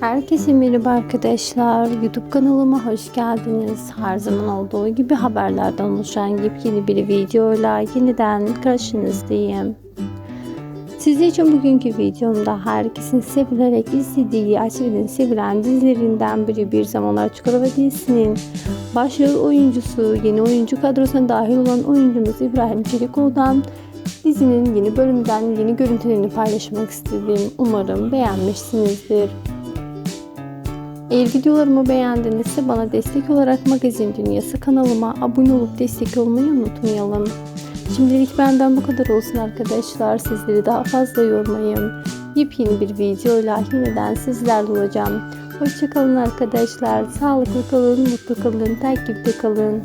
Herkese merhaba arkadaşlar. YouTube kanalıma hoş geldiniz. Her zaman olduğu gibi haberlerden oluşan yepyeni bir videoyla yeniden karşınızdayım. Sizler için bugünkü videomda herkesin sevilerek izlediği Açvil'in sevilen dizilerinden biri Bir Zamanlar Çukurova dizisinin başrol oyuncusu, yeni oyuncu kadrosuna dahil olan oyuncumuz İbrahim Çelikoğlu'dan dizinin yeni bölümden yeni görüntülerini paylaşmak istedim. Umarım beğenmişsinizdir. Eğer videolarımı beğendinizse bana destek olarak Magazin Dünyası kanalıma abone olup destek olmayı unutmayalım. Şimdilik benden bu kadar olsun arkadaşlar. Sizleri daha fazla yormayayım. Yepyeni bir videoyla yeniden sizlerle olacağım. Hoşçakalın arkadaşlar. Sağlıklı kalın, mutlu kalın, takipte kalın.